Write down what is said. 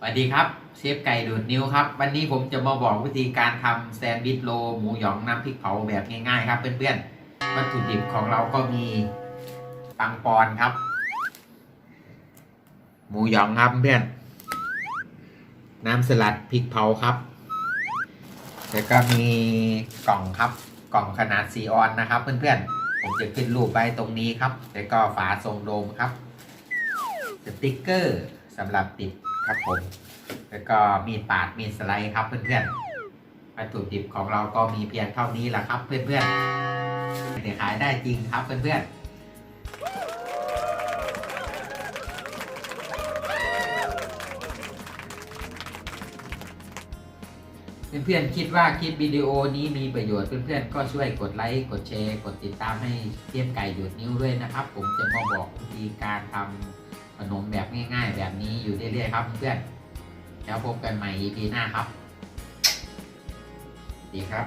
สวัสดีครับเชฟไก่ดูดนิ้วครับ วันนี้ผมจะมาบอกวิธีการทำแซนด์วิชโลหมูหยองน้ำพริกเผาแบบง่ายๆ ครับเพื่อนๆวัตถุดิบของเราก็มีปังปอนครับ หมูหยองครับเพื่อนน้ำสลัดพริกเผาครับ แล้วก็มีกล่องครับ กล่องขนาด4ออนนะครับ เพื่อนๆผมจะขึ้นรูปไว้ตรงนี้ครับ แล้วก็ฝาทรงโดมครับสติกเกอร์สำหรับติด ครับผม แล้วก็มีดปาดมีดสไลด์ครับเพื่อนๆวัตถุดิบของเราก็มีเพียงเท่านี้แหละครับเพื่อนๆแต่ขายได้จริงครับเพื่อนๆเพื่อนๆคิดว่าคลิปวิดีโอนี้มีประโยชน์เพื่อนๆก็ช่วยกดไลค์กดแชร์กดติดตามให้เทียมไก่หยุดนิ้วด้วยนะครับ ผมจะมาบอกวิธีการทำขนมแบบง่ายๆ อยู่เรื่อยๆครับเพื่อนแล้วพบกันใหม่ EP หน้าครับสวัสดีครับ